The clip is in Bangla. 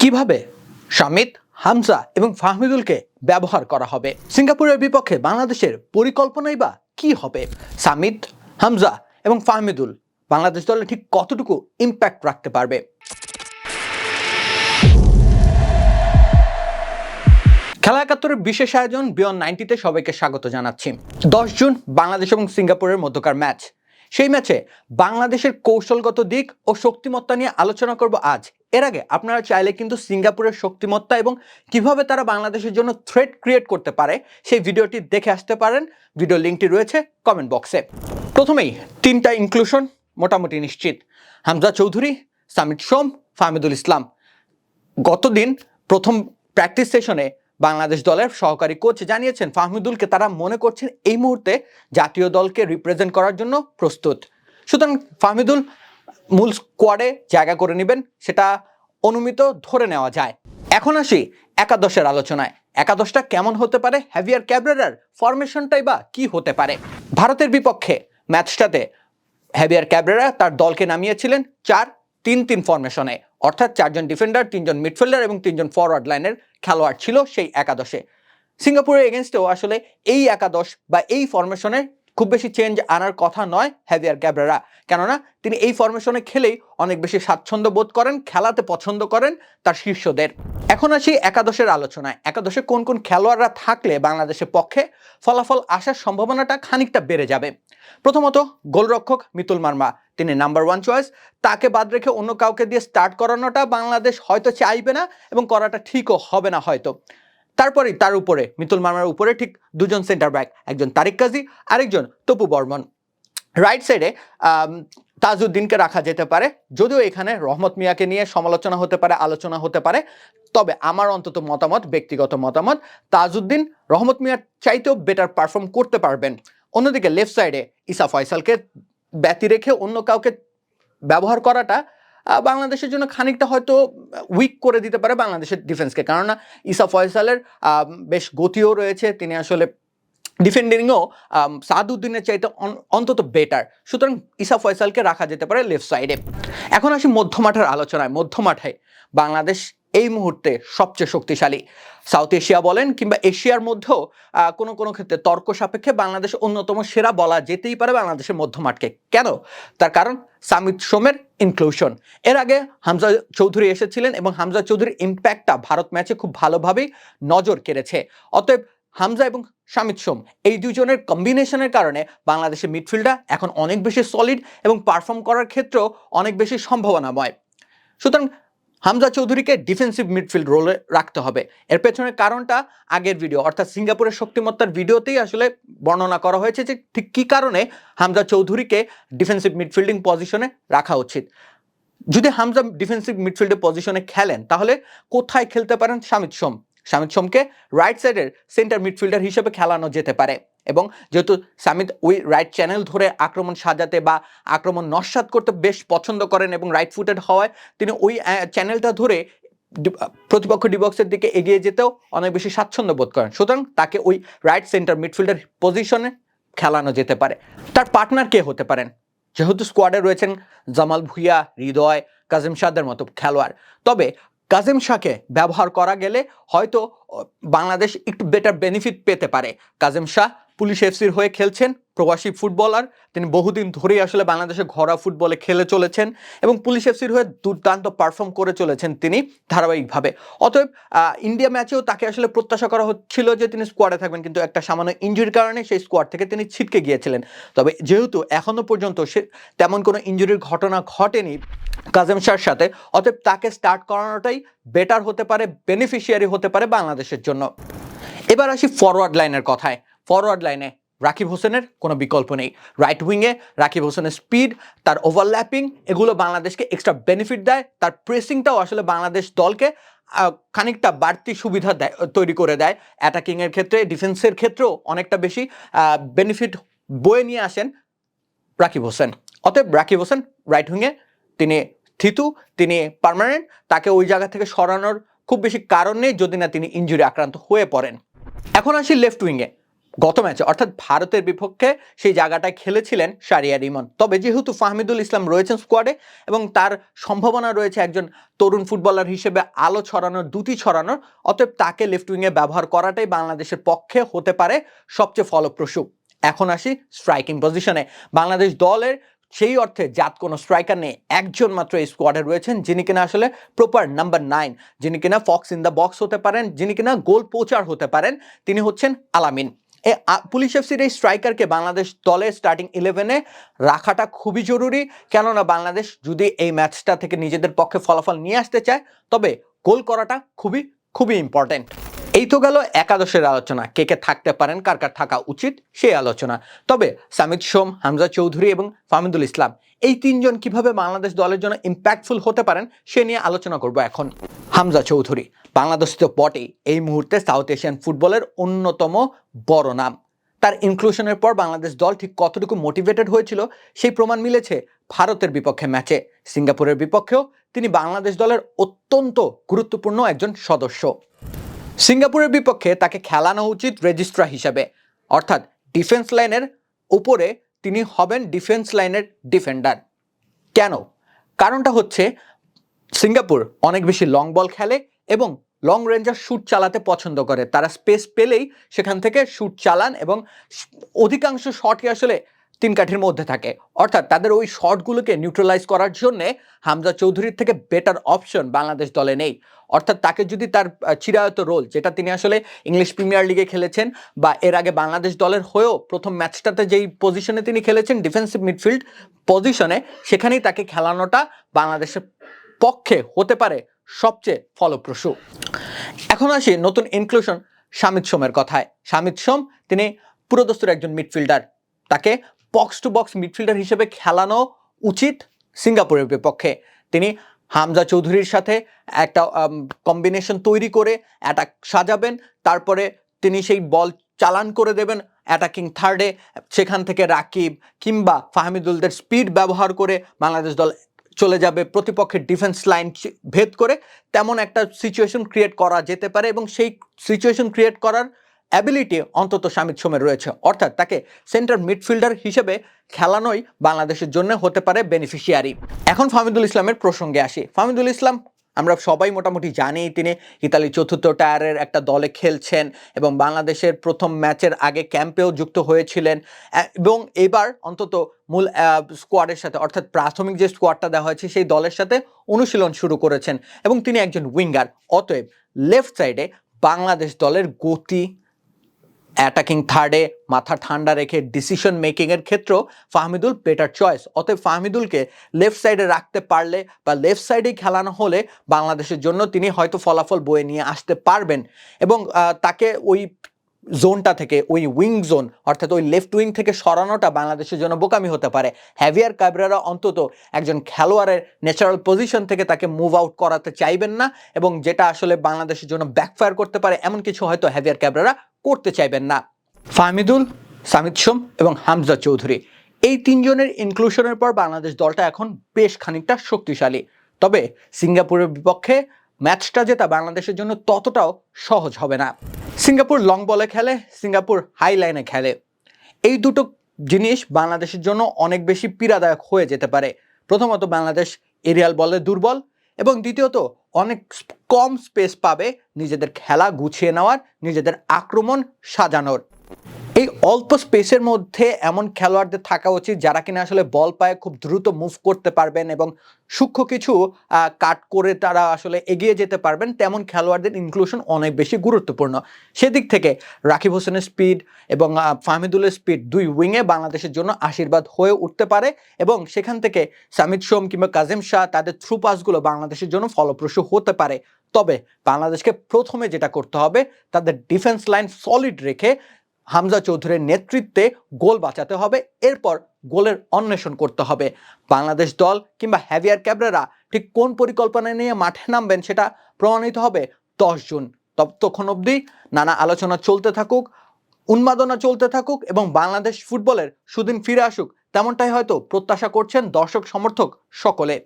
কীভাবে শামিদ, হামজা এবং ফাহমিদুলকে ব্যবহার করা হবে? সিঙ্গাপুরের বিপক্ষে বাংলাদেশের পরিকল্পনাই বা কি হবে? সামিদ, হামজা এবং ফাহমিদুল বাংলাদেশ দলে ঠিক কতটুকু ইম্প্যাক্ট রাখতে পারবে? খেলা একাত্তরের বিশেষ আয়োজন বিয়ন নাইনটিতে সবাইকে স্বাগত জানাচ্ছি। দশ জুন বাংলাদেশ এবং সিঙ্গাপুরের মধ্যকার ম্যাচ। সেই ম্যাচে বাংলাদেশের কৌশলগত দিক ও শক্তিমত্তা নিয়ে আলোচনা করব আজ এর আগে আপনারা চাইলে কিন্তু সিঙ্গাপুরের শক্তিমত্তা এবং কীভাবে তারা বাংলাদেশের জন্য থ্রেট ক্রিয়েট করতে পারে, সেই ভিডিওটি দেখে আসতে পারেন। ভিডিও লিঙ্কটি রয়েছে কমেন্ট বক্সে প্রথমেই তিনটা ইনক্লুশন মোটামুটি নিশ্চিত। হামজা চৌধুরী সামিদ সোম, ফাহমিদুল ইসলাম। গতদিন প্রথম প্র্যাকটিস সেশনে বাংলাদেশ দলের সহকারী কোচ জানিয়েছেন, ফাহমিদুলকে তারা মনে করছেন এই মুহূর্তে জাতীয় দলকে রিপ্রেজেন্ট করার জন্য প্রস্তুত। সুতরাং ফাহমিদুল মূল স্কোয়াডে জায়গা করে নেবেন, সেটা অনুমিত ধরে নেওয়া যায়। এখন আসি একাদশের আলোচনায়। একাদশটা কেমন হতে পারে? হ্যাভিয়ার ক্যাবরেরার ফরমেশনটাই বা কি হতে পারে? ভারতের বিপক্ষে ম্যাচটাতে হ্যাভিয়ার ক্যাবরেরা তার দলকে নামিয়েছিলেন চার তিন তিন ফরমেশনে অর্থাৎ চারজন ডিফেন্ডার তিনজন মিডফিল্ডার এবং তিনজন ফরওয়ার্ড লাইনের খেলোয়াড় ছিল সেই একাদশে। সিঙ্গাপুরের এগেনস্টেও আসলে এই একাদশ বা এই ফরমেশনে খুব বেশি চেঞ্জ আনার কথা নয় হ্যাভিয়ার ক্যাবরেরা। কেননা, তিনি এই ফরমেশনে খেলেই অনেক বেশি স্বাচ্ছন্দ্য বোধ করেন, খেলাতে পছন্দ করেন তার শীর্ষদের। এখন আসি একাদশের আলোচনায়। একাদশে কোন কোন খেলোয়াড়রা থাকলে বাংলাদেশের পক্ষে ফলাফল আসার সম্ভাবনাটা খানিকটা বেড়ে যাবে? প্রথমত, গোলরক্ষক মিতুল মার্মা। তিনি নাম্বার ওয়ান চয়েস তাকে বাদ রেখে অন্য কাউকে দিয়ে স্টার্ট করানোটা বাংলাদেশ হয়তো চাইবে না এবং করাটা ঠিকও হবে না হয়তো। তারপরেই তার উপরে, মিতুল মার্মার উপরে ঠিক দুজন সেন্টার ব্যাক একজন তারিক কাজী, আরেকজন তপু বর্মন। রাইট সাইডে তাজউদ্দিনকে রাখা যেতে পারে, যদিও এখানে রহমত মিয়াকে নিয়ে সমালোচনা হতে পারে, আলোচনা হতে পারে, তবে আমার অন্তত মতামত, ব্যক্তিগত মতামত, তাজউদ্দিন রহমত মিয়ার চাইতেও বেটার পারফর্ম করতে পারবেন। অন্যদিকে লেফট সাইডে ইসা ফয়সালকে ব্যতি রেখে অন্য কাউকে ব্যবহার করাটা বাংলাদেশের জন্য খানিকটা হয়তো উইক করে দিতে পারে বাংলাদেশের ডিফেন্সকে কেননা ইসা ফয়সালের বেশ গতিও রয়েছে। তিনি আসলে ডিফেন্ডিংও সাদউদ্দিনের চাইতে অন্তত বেটার সুতরাং ইসা ফয়সালকে রাখা যেতে পারে লেফট সাইডে এখন আসি মধ্যমাঠের আলোচনায়। মধ্যমাঠে বাংলাদেশ এই মুহূর্তে সবচেয়ে শক্তিশালী। সাউথ এশিয়া বলেন কিংবা এশিয়ার মধ্যেও কোনো কোনো ক্ষেত্রে তর্ক সাপেক্ষে বাংলাদেশ অন্যতম সেরা বলা যেতেই পারে বাংলাদেশের মধ্যমাঠকে। কেন? তার কারণ সামিদ সোমের ইনক্লুশন এর আগে হামজা চৌধুরী এসেছিলেন এবং হামজা চৌধুরীর ইম্প্যাক্টটা ভারত ম্যাচে খুব ভালোভাবেই নজর কেড়েছে। অতএব হামজা এবং শামিদ সোম এই দুজনের কম্বিনেশনের কারণে বাংলাদেশের মিডফিল্ডটা এখন অনেক বেশি সলিড এবং পারফর্ম করার ক্ষেত্রেও অনেক বেশি সম্ভাবনাময়। সুতরাং হামজা চৌধুরীকে ডিফেন্সিভ মিডফিল্ড রোলে রাখতে হবে। এর পেছনের কারণটা আগের ভিডিও অর্থাৎ সিঙ্গাপুরের শক্তিমত্তার ভিডিওতেই আসলে বর্ণনা করা হয়েছে যে ঠিক কী কারণে হামজা চৌধুরীকে ডিফেন্সিভ মিডফিল্ডিং পজিশনে রাখা উচিত। যদি হামজা ডিফেন্সিভ মিডফিল্ডে পজিশনে খেলেন, তাহলে কোথায় খেলতে পারেন শামিদ সোম? শামিদ সোমকে রাইট সাইডের সেন্টার মিডফিল্ডার হিসেবে খেলানো যেতে পারে। এবং যেহেতু সামিদ ওই রাইট চ্যানেল ধরে আক্রমণ সাজাতে বা আক্রমণ নস্বাত করতে বেশ পছন্দ করেন এবং রাইট ফুটেড হওয়ায় তিনি ওই চ্যানেলটা ধরে প্রতিপক্ষ ডিবক্সের দিকে এগিয়ে যেতেও অনেক বেশি স্বাচ্ছন্দ্য বোধ করেন। সুতরাং তাকে ওই রাইট সেন্টার মিডফিল্ডার পজিশনে খেলানো যেতে পারে। তার পার্টনার কে হতে পারেন? যেহেতু স্কোয়াডে রয়েছেন জামাল ভুইয়া, হৃদয়, কাজিম শাহদের মতো খেলোয়াড়। তবে কাজিম শাহকে ব্যবহার করা গেলে হয়তো বাংলাদেশ একটু বেটার বেনিফিট পেতে পারে। কাজিম শাহ পুলিশ এফসির হয়ে খেলছেন প্রবাসী ফুটবলার। তিনি বহুদিন ধরেই আসলে বাংলাদেশে ঘরোয়া ফুটবলে খেলে চলেছেন এবং পুলিশ এফসির হয়ে দুর্দান্ত পারফর্ম করে চলেছেন তিনি ধারাবাহিকভাবে। অতএব ইন্ডিয়া ম্যাচেও তাকে আসলে প্রত্যাশা করা হচ্ছিল যে তিনি স্কোয়াডে থাকবেন, কিন্তু একটা সামান্য ইঞ্জুরির কারণে সেই স্কোয়াড থেকে তিনি ছিটকে গিয়েছিলেন। তবে যেহেতু এখনও পর্যন্ত সে তেমন কোনো ইঞ্জুরির ঘটনা ঘটেনি কাজেম শাহর সাথে, অতএব তাকে স্টার্ট করানোটাই বেটার হতে পারে বেনিফিশিয়ারি হতে পারে বাংলাদেশের জন্য। এবার আসি ফরওয়ার্ড লাইনের কথায়। ফরওয়ার্ড লাইনে রাকিব হোসেনের কোনো বিকল্প নেই। রাইট উইংয়ে রাকিব হোসেনের স্পিড তার ওভারল্যাপিং এগুলো বাংলাদেশকে এক্সট্রা বেনিফিট দেয়। তার প্রেসিংটাও আসলে বাংলাদেশ দলকে খানিকটা বাড়তি সুবিধা দেয়, তৈরি করে দেয়। অ্যাটাকিংয়ের ক্ষেত্রে ডিফেন্সের ক্ষেত্রেও অনেকটা বেশি বেনিফিট বয়ে নিয়ে আসেন রাকিব হোসেন। অতএব রাকিব হোসেন রাইট উইংয়ে তিনি থিতু, তিনি পার্মানেন্ট তাকে ওই জায়গা থেকে সরানোর খুব বেশি কারণ নেই যদি না তিনি ইঞ্জুরি আক্রান্ত হয়ে পড়েন। এখন আসি লেফট উইংয়ে গত ম্যাচে, অর্থাৎ ভারতের বিপক্ষে সেই জায়গাটায় খেলেছিলেন সারিয়া রিমন। তবে যেহেতু ফাহমিদুল ইসলাম রয়েছেন স্কোয়াডে এবং তার সম্ভাবনা রয়েছে একজন তরুণ ফুটবলার হিসেবে আলো ছড়ানোর, দুটি ছড়ানোর, অতএব তাকে লেফট উইংয়ে ব্যবহার করাটাই বাংলাদেশের পক্ষে হতে পারে সবচেয়ে ফলপ্রসূ। এখন আসি স্ট্রাইকিং পজিশনে বাংলাদেশ দলের সেই অর্থে জাত কোনো স্ট্রাইকার নেই, একজন মাত্র এই স্কোয়াডে রয়েছেন, যিনি কিনা আসলে প্রপার নাম্বার নাইন যিনি কিনা ফক্স ইন দ্য বক্স হতে পারেন, যিনি কিনা গোল পোচার হতে পারেন, তিনি হচ্ছেন আলামিন। পুলিশ এফসির এই স্ট্রাইকারকে বাংলাদেশ দলে স্টার্টিং ইলেভেনে রাখাটা খুবই জরুরি। কেননা বাংলাদেশ যদি এই ম্যাচটা থেকে নিজেদের পক্ষে ফলাফল নিয়ে আসতে চায়, তবে গোল করাটা খুবই খুবই ইম্পর্ট্যান্ট এই তো গেল একাদশের আলোচনা। কে কে থাকতে পারেন, কার কার থাকা উচিত, সেই আলোচনা। তবে সামিদ সোম, হামজা চৌধুরী এবং ফামিদুল ইসলাম, এই তিনজন কীভাবে বাংলাদেশ দলের জন্য ইম্প্যাক্টফুল হতে পারেন, সে নিয়ে আলোচনা করব এখন। হামজা চৌধুরী, বাংলাদেশ তো বটেই, এই মুহূর্তে সাউথ এশিয়ান ফুটবলের অন্যতম বড় নাম। তার ইনক্লুশনের পর বাংলাদেশ দল ঠিক কতটুকু মোটিভেটেড হয়েছিল, সেই প্রমাণ মিলেছে ভারতের বিপক্ষে ম্যাচে সিঙ্গাপুরের বিপক্ষেও তিনি বাংলাদেশ দলের অত্যন্ত গুরুত্বপূর্ণ একজন সদস্য। সিঙ্গাপুরের বিপক্ষে তাকে খেলানো উচিত রেজিস্ট্রার হিসাবে। অর্থাৎ ডিফেন্স লাইনের উপরে তিনি হবেন ডিফেন্স লাইনের ডিফেন্ডার। কেন? কারণটা হচ্ছে সিঙ্গাপুর অনেক বেশি লং বল খেলে এবং লং রেঞ্জার শ্যুট চালাতে পছন্দ করে। তারা স্পেস পেলেই সেখান থেকে শ্যুট চালান এবং অধিকাংশ শটই আসলে তিন কাঠির মধ্যে থাকে। অর্থাৎ তাদের ওই শটগুলোকে নিউট্রালাইজ করার জন্যে হামজা চৌধুরীর থেকে বেটার অপশন বাংলাদেশ দলে নেই। অর্থাৎ তাকে যদি তার চিরায়ত রোল যেটা তিনি আসলে ইংলিশ প্রিমিয়ার লিগে খেলেছেন বা এর আগে বাংলাদেশ দলের হয়েও প্রথম ম্যাচটাতে যেই পজিশনে তিনি খেলেছেন ডিফেন্সিভ মিডফিল্ড পজিশনে সেখানেই তাকে খেলানোটা বাংলাদেশের পক্ষে হতে পারে সবচেয়ে ফলপ্রসূ। এখন আসি নতুন ইনক্লুশন শামিদ সোমের কথায়। শামিদ সোম, তিনি পুরোদস্তুর একজন মিডফিল্ডার তাকে বক্স টু বক্স মিডফিল্ডার হিসেবে খেলানো উচিত সিঙ্গাপুরের বিপক্ষে। তিনি হামজা চৌধুরীর সাথে একটা কম্বিনেশন তৈরি করে অ্যাটাক সাজাবেন। তারপরে তিনি সেই বল চালান করে দেবেন অ্যাটাকিং থার্ডে সেখান থেকে রাকিব কিংবা ফাহমিদুলদের স্পিড ব্যবহার করে বাংলাদেশ দল চলে যাবে প্রতিপক্ষের ডিফেন্স লাইন ভেদ করে। তেমন একটা সিচুয়েশন ক্রিয়েট করা যেতে পারে এবং সেই সিচুয়েশন ক্রিয়েট করার অ্যাবিলিটি অন্তত শামিদ সোমের রয়েছে। অর্থাৎ তাকে সেন্টার মিডফিল্ডার হিসেবে খেলানোই বাংলাদেশের জন্য হতে পারে বেনিফিশিয়ারি এখন ফাহমিদুল ইসলামের প্রসঙ্গে আসি। ফাহমিদুল ইসলাম, আমরা সবাই মোটামুটি জানি তিনি ইতালি চতুর্থ টায়ারের একটা দলে খেলছেন এবং বাংলাদেশের প্রথম ম্যাচের আগে ক্যাম্পেও যুক্ত হয়েছিলেন। এবং এবার অন্তত মূল স্কোয়াডের সাথে, অর্থাৎ প্রাথমিক যে স্কোয়াডটা দেওয়া হয়েছে, সেই দলের সাথে অনুশীলন শুরু করেছেন। এবং তিনি একজন উইঙ্গার। অতএব লেফট সাইডে বাংলাদেশ দলের গতি অ্যাটাকিং থার্ডে মাথা ঠান্ডা রেখে ডিসিশন মেকিংয়ের ক্ষেত্রেও ফাহমিদুল বেটার চয়েস অতএব ফাহমিদুলকে লেফট সাইডে রাখতে পারলে বা লেফট সাইডেই খেলানো হলে বাংলাদেশের জন্য তিনি হয়তো ফলাফল বয়ে নিয়ে আসতে পারবেন। এবং তাকে ওই জোনটা থেকে, ওই উইং জোন অর্থাৎ ওই লেফট উইং থেকে সরানোটা বাংলাদেশের জন্য বোকামি হতে পারে। হ্যাভিয়ার কাবরেরা অন্তত একজন খেলোয়াড়ের ন্যাচারাল পজিশন থেকে তাকে মুভ আউট করাতে চাইবেন না এবং যেটা আসলে বাংলাদেশের জন্য ব্যাকফায়ার করতে পারে, এমন কিছু হয়তো হ্যাভিয়ার ক্যাবরেরা করতে চাইবেন না। ফাহমিদুল, সামিদ সোম এবং হামজা চৌধুরী। এই তিনজনের ইনক্লুশনের পর বাংলাদেশ দলটা এখন বেশ খানিকটা শক্তিশালী। তবে সিঙ্গাপুরের বিপক্ষে ম্যাচটা জেতা বাংলাদেশের জন্য ততটাও সহজ হবে না। সিঙ্গাপুর লং বলে খেলে, সিঙ্গাপুর হাই লাইনে খেলে। এই দুটো জিনিস বাংলাদেশের জন্য অনেক বেশি পীড়াদায়ক হয়ে যেতে পারে। প্রথমত বাংলাদেশ এরিয়াল বলে দুর্বল এবং দ্বিতীয়ত অনেক কম স্পেস পাবে নিজেদের খেলা গুছিয়ে নেওয়ার নিজেদের আক্রমণ সাজানোর। এই অল্প স্পেসের মধ্যে এমন খেলোয়াড়দের থাকা উচিত যারা কিনা আসলে বল পায়ে খুব দ্রুত মুভ করতে পারবেন এবং সূক্ষ্ম কিছু কাট করে তারা আসলে এগিয়ে যেতে পারবেন। তেমন খেলোয়াড়দের ইনক্লুশন অনেক বেশি গুরুত্বপূর্ণ। সেদিক থেকে রাকিব হোসেনের স্পিড এবং ফাহমিদুলের স্পিড দুই উইংয়ে বাংলাদেশের জন্য আশীর্বাদ হয়ে উঠতে পারে এবং সেখান থেকে সামিদ সোম কিংবা কাজিম শাহ তাদের থ্রু পাসগুলো বাংলাদেশের জন্য ফলপ্রসূ হতে পারে। তবে বাংলাদেশকে প্রথমে যেটা করতে হবে, তাদের ডিফেন্স লাইন সলিড রেখে হামজা চৌধুরীর নেতৃত্বে গোল বাঁচাতে হবে, এরপর গোলের অন্বেষণ করতে হবে। বাংলাদেশ দল কিংবা হ্যাভিয়ার ক্যাবরেরা ঠিক কোন পরিকল্পনা নিয়ে মাঠে নামবেন সেটা প্রমাণিত হবে দশ জুন। ততক্ষণ অবধি নানা আলোচনা চলতে থাকুক, উন্মাদনা চলতে থাকুক এবং বাংলাদেশ ফুটবলের সুদিন ফিরে আসুক, তেমনটাই হয়তো প্রত্যাশা করছেন দর্শক সমর্থক সকলে।